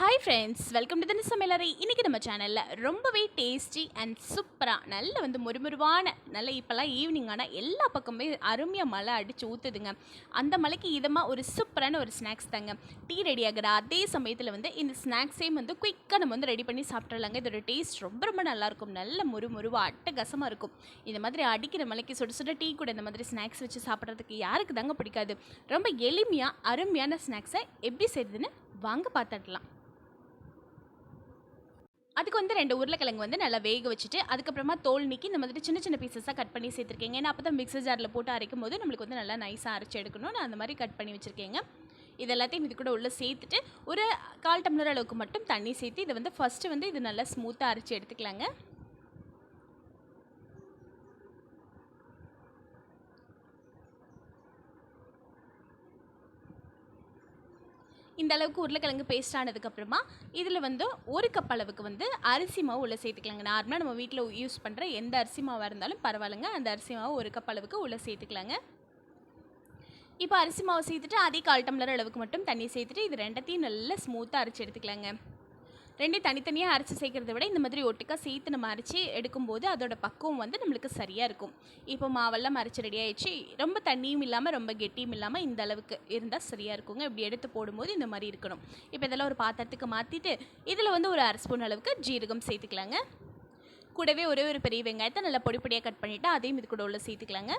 Hi friends welcome to தின சமையலறை இன்றைக்கி நம்ம சேனலில் ரொம்பவே டேஸ்டி அண்ட் சூப்பராக நல்ல வந்து முறுமுறுவான நல்ல இப்போல்லாம் ஈவினிங் ஆனால் எல்லா பக்கமே அருமையாக மழை அடித்து ஊற்றுதுங்க அந்த மலைக்கு இதமாக ஒரு சூப்பரான ஒரு ஸ்நாக்ஸ் தாங்க. டீ ரெடி ஆகிற அதே சமயத்தில் வந்து இந்த ஸ்நாக்ஸையும் வந்து குயிக்காக நம்ம வந்து ரெடி பண்ணி சாப்பிட்றலாங்க இதோட டேஸ்ட் ரொம்ப ரொம்ப நல்லாயிருக்கும். நல்ல முறுமுறுவாக அட்டகாசமாக இருக்கும். இந்த மாதிரி அடிக்கிற மலைக்கு சுட சுட டீ கூட இந்த மாதிரி ஸ்நாக்ஸ் வச்சு சாப்பிட்றதுக்கு யாருக்கு தாங்க பிடிக்காது. ரொம்ப எளிமையாக அருமையான ஸ்நாக்ஸை எப்படி செய்யுதுன்னு வாங்க பார்த்துடலாம் அதுக்கு வந்து ரெண்டு உருளைக்கிழங்கு வந்து நல்லா வேக வச்சுட்டு அதுக்கப்புறமா தோல் நீக்கி இந்த மாதிரி சின்ன சின்ன பீசஸாக கட் பண்ணி சேர்த்துருக்கேங்க. ஏன்னா அப்போ தான் மிக்சர் ஜாரில் போட்டு அரைக்கும் போது நம்மளுக்கு வந்து நல்லா நைஸாக அரைச்சி எடுக்கணும். நான் அந்த மாதிரி கட் பண்ணி வச்சுருக்கேங்க. இது எல்லாத்தையும் இது கூட உள்ளே சேர்த்துட்டு ஒரு கால் டம்ளர் அளவுக்கு மட்டும் தண்ணி சேர்த்து இதை வந்து ஃபஸ்ட்டு வந்து இது நல்லா ஸ்மூத்தாக அரைச்சி எடுத்துக்கலாங்க. இந்த அளவுக்கு உருளைக்கிழங்கு பேஸ்ட் ஆனதுக்கப்புறமா இதில் வந்து ஒரு கப் அளவுக்கு வந்து அரிசி மாவு உள்ளே சேர்த்துக்கலாங்க. நார்மலாக நம்ம வீட்டில் யூஸ் பண்ணுற எந்த அரிசி மாவாக இருந்தாலும் பரவாயில்லைங்க. அந்த அரிசி மாவு ஒரு கப் அளவுக்கு உள்ளே சேர்த்துக்கலாங்க. இப்போ அரிசி மாவு சேர்த்துட்டு அதே கால் டம்ளர் அளவுக்கு மட்டும் தண்ணி சேர்த்துட்டு இது ரெண்டத்தையும் நல்லா ஸ்மூத்தாக அரைச்சி எடுத்துக்கலாங்க. ரெண்டையும் தனித்தனியாக அரைச்சி சேர்க்குறத விட இந்த மாதிரி ஒட்டுக்கா சேர்த்து நம்ம அரைச்சி எடுக்கும்போது அதோட பக்குவம் வந்து நம்மளுக்கு சரியாக இருக்கும். இப்போ மாவெல்லாம் அரைச்சி ரெடி ஆயிடுச்சு. ரொம்ப தண்ணியும் இல்லாமல் ரொம்ப கெட்டியும் இல்லாமல் இந்த அளவுக்கு இருந்தால் சரியாக இருக்குங்க. இப்படி எடுத்து போடும்போது இந்த மாதிரி இருக்கணும். இப்போ இதெல்லாம் ஒரு பாத்திரத்துக்கு மாற்றிட்டு இதில் வந்து ஒரு அரை ஸ்பூன் அளவுக்கு ஜீரகம் சேர்த்துக்கலாங்க. கூடவே ஒரே ஒரு பெரிய வெங்காயத்தை நல்லா பொடி பொடியாக கட் பண்ணிவிட்டு அதையும் இது கூட உள்ள சேர்த்துக்கலாங்க.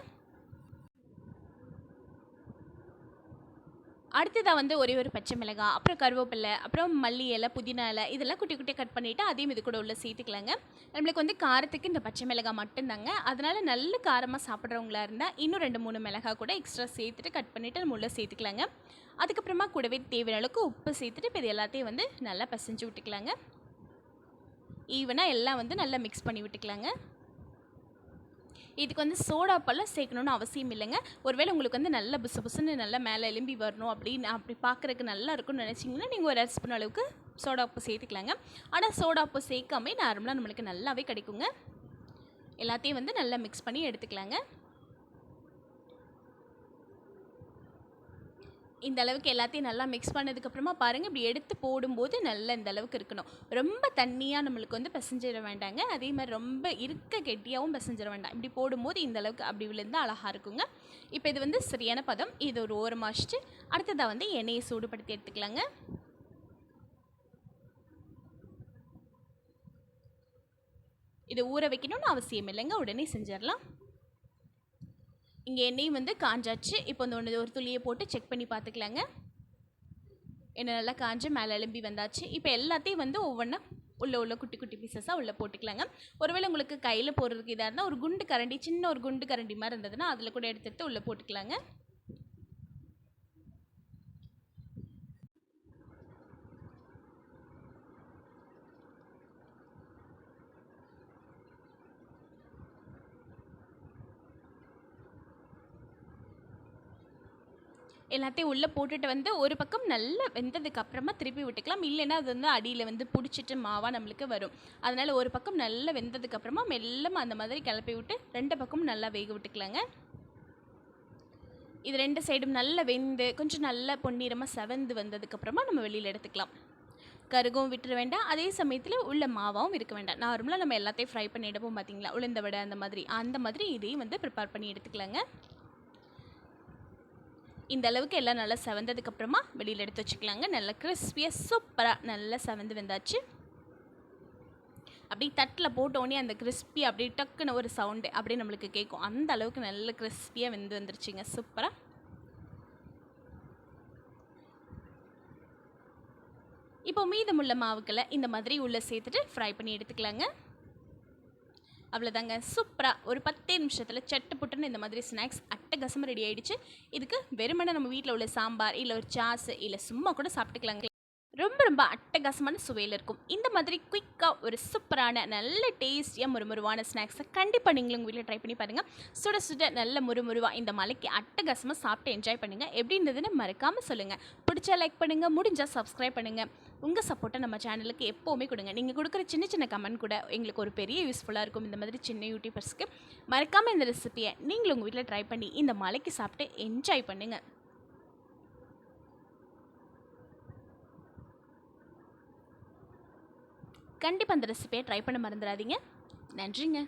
அடுத்ததாக வந்து ஒரே ஒரு பச்சை மிளகாய் அப்புறம் கருவேப்பிலை அப்புறம் மல்லி இலை புதினா இலை இதெல்லாம் குட்டி குட்டியாக கட் பண்ணிவிட்டு அதையும் இது கூட உள்ளே சேர்த்துக்கலாங்க. நம்மளுக்கு வந்து காரத்துக்கு இந்த பச்சை மிளகாய் மட்டும்தாங்க. அதனால் நல்ல காரமாக சாப்பிட்றவங்களா இருந்தால் இன்னும் ரெண்டு மூணு மிளகாய் கூட எக்ஸ்ட்ரா சேர்த்துட்டு கட் பண்ணிவிட்டு நம்ம உள்ளே சேர்த்துக்கலாங்க. அதுக்கப்புறமா கூடவே தேவையான அளவுக்கு உப்பு சேர்த்துட்டு இப்போ இது எல்லாத்தையும் வந்து நல்லா பசைஞ்சு விட்டுக்கலாங்க. ஈவனாக எல்லாம் வந்து நல்லா மிக்ஸ் பண்ணி விட்டுக்கலாங்க. இதுக்கு வந்து சோடா பழம் சேர்க்கணுன்னு அவசியம் இல்லைங்க. ஒருவேளை உங்களுக்கு வந்து நல்ல புசு புசுன்னு நல்லா மேலே எலும்பி வரணும் அப்படின்னு அப்படி பார்க்குறக்கு நல்லா இருக்கும்னு நினச்சிங்கன்னா நீங்கள் ஒரு அரிசி பண்ண அளவுக்கு சோடா உப்பு சேர்த்துக்கலாங்க. ஆனால் சோடா உப்பு சேர்க்காமே நார்மலாக நம்மளுக்கு நல்லாவே கிடைக்குங்க. எல்லாத்தையும் வந்து நல்லா மிக்ஸ் பண்ணி எடுத்துக்கலாங்க. இந்த அளவுக்கு எல்லாத்தையும் நல்லா மிக்ஸ் பண்ணதுக்கப்புறமா பாருங்கள் இப்படி எடுத்து போடும்போது நல்லா இந்த அளவுக்கு இருக்கணும். ரொம்ப தண்ணியாக நம்மளுக்கு வந்து பிசைஞ்சிட வேண்டாங்க. அதே மாதிரி ரொம்ப இருக்க கெட்டியாகவும் பிசைஞ்சிட வேண்டாம். இப்படி போடும்போது இந்த அளவுக்கு அப்படி விழுந்தால் அழகாக இருக்குங்க. இப்போ இது வந்து சரியான பதம். இது ஒரு ஓரமாக வச்சுட்டு அடுத்ததாக வந்து எண்ணெயை சூடுபடுத்தி எடுத்துக்கலாங்க. இது ஊற வைக்கணும்னு அவசியம் இல்லைங்க. உடனே செஞ்சிடலாம். இங்கே எண்ணெயும் வந்து காஞ்சாச்சு. இப்போ இந்த ஒன்று ஒரு துளியை போட்டு செக் பண்ணி பார்த்துக்கலாங்க. எண்ணெய் நல்லா காஞ்சு மேலே எலும்பி வந்தாச்சு. இப்போ எல்லாத்தையும் வந்து ஒவ்வொன்றா உள்ள உள்ள குட்டி குட்டி பீசஸாக உள்ளே போட்டுக்கலாங்க. ஒருவேளை உங்களுக்கு கையில் போடுறதுக்கு இதாக இருந்தால் ஒரு குண்டு கரண்டி சின்ன ஒரு குண்டு கரண்டி மாதிரி இருந்ததுன்னா அதில் கூட எடுத்து எடுத்து உள்ளே போட்டுக்கலாங்க. எல்லாத்தையும் உள்ளே போட்டுட்டு வந்து ஒரு பக்கம் நல்லா வெந்ததுக்கு அப்புறமா திருப்பி விட்டுக்கலாம். இல்லைன்னா அது வந்து அடியில் வந்து பிடிச்சிட்டு மாவாக நம்மளுக்கு வரும். அதனால் ஒரு பக்கம் நல்லா வெந்ததுக்கு அப்புறமா மெல்லமாக அந்த மாதிரி கிளப்பி விட்டு ரெண்டு பக்கமும் நல்லா வேக விட்டுக்கலாங்க. இது ரெண்டு சைடும் நல்லா வெந்து கொஞ்சம் நல்லா பொன்னிறமாக செவந்து வந்ததுக்கப்புறமா நம்ம வெளியில் எடுத்துக்கலாம். கருகும் விட்டுற வேண்டாம். அதே சமயத்தில் உள்ள மாவாகவும் இருக்க வேண்டாம். நார்மலாக நம்ம எல்லாத்தையும் ஃப்ரை பண்ணி எடுப்போம் பார்த்தீங்களா உளுந்த வடை அந்த மாதிரி. அந்த மாதிரி இதையும் வந்து ப்ரிப்பேர் பண்ணி எடுத்துக்கலாங்க. இந்த அளவுக்கு எல்லாம் நல்லா செவந்ததுக்கு அப்புறமா வெளியில் எடுத்து வச்சுக்கலாங்க. நல்லா கிறிஸ்பியாக சூப்பராக நல்லா செவந்து வந்தாச்சு. அப்படியே தட்டில் போட்டோடனே அந்த கிறிஸ்பி அப்படியே டக்குன்னு ஒரு சவுண்டு அப்படியே நம்மளுக்கு கேட்கும். அந்த அளவுக்கு நல்ல கிறிஸ்பியாக வெந்து வந்துருச்சுங்க. சூப்பராக இப்போ மீதமுள்ள மாவுக்களை இந்த மாதிரி உள்ளே சேர்த்துட்டு ஃப்ரை பண்ணி எடுத்துக்கலாங்க. அவ்வளோதாங்க சூப்பராக ஒரு பத்தே நிமிஷத்தில் சட்டு புட்டுன்னு இந்த மாதிரி ஸ்நாக்ஸ் அட்டகாசமாக ரெடி ஆகிடுச்சு இதுக்கு வெறுமனை நம்ம வீட்டில் உள்ள சாம்பார் இல்லை ஒரு சாஸ் இல்லை சும்மா கூட சாப்பிட்டுக்கலாங்க. ரொம்ப ரொம்ப அட்டகாசமான சுவையில் இருக்கும். இந்த மாதிரி குயிக்காக ஒரு சூப்பரான நல்ல டேஸ்டியாக முறுமுறுவான ஸ்நாக்ஸை கண்டிப்பாக நீங்களும் உங்கள் வீட்டில் ட்ரை பண்ணி பாருங்கள் சுட சுட நல்ல முறுமுறுவாக இந்த மலைக்கு அட்டகாசமாக சாப்பிட்டு என்ஜாய் பண்ணுங்கள் எப்படி இருந்ததுன்னு மறக்காமல் சொல்லுங்கள் பிடிச்சா லைக் பண்ணுங்கள் முடிஞ்சால் சப்ஸ்கிரைப் பண்ணுங்கள் உங்கள் சப்போர்ட்டை நம்ம சேனலுக்கு எப்போவுமே கொடுங்க. நீங்கள் கொடுக்குற சின்ன சின்ன கமெண்ட் கூட எங்களுக்கு ஒரு பெரிய யூஸ்ஃபுல்லாக இருக்கும். இந்த மாதிரி சின்ன யூடியூபர்ஸ்க்கு மறக்காமல் இந்த ரெசிபியை நீங்களும் உங்கள் வீட்டில் ட்ரை பண்ணி இந்த மலைக்கு சாப்பிட்டு என்ஜாய் பண்ணுங்கள் கண்டிப்பாக அந்த ரெசிபியை ட்ரை பண்ண மறந்துடாதீங்க. நன்றிங்க.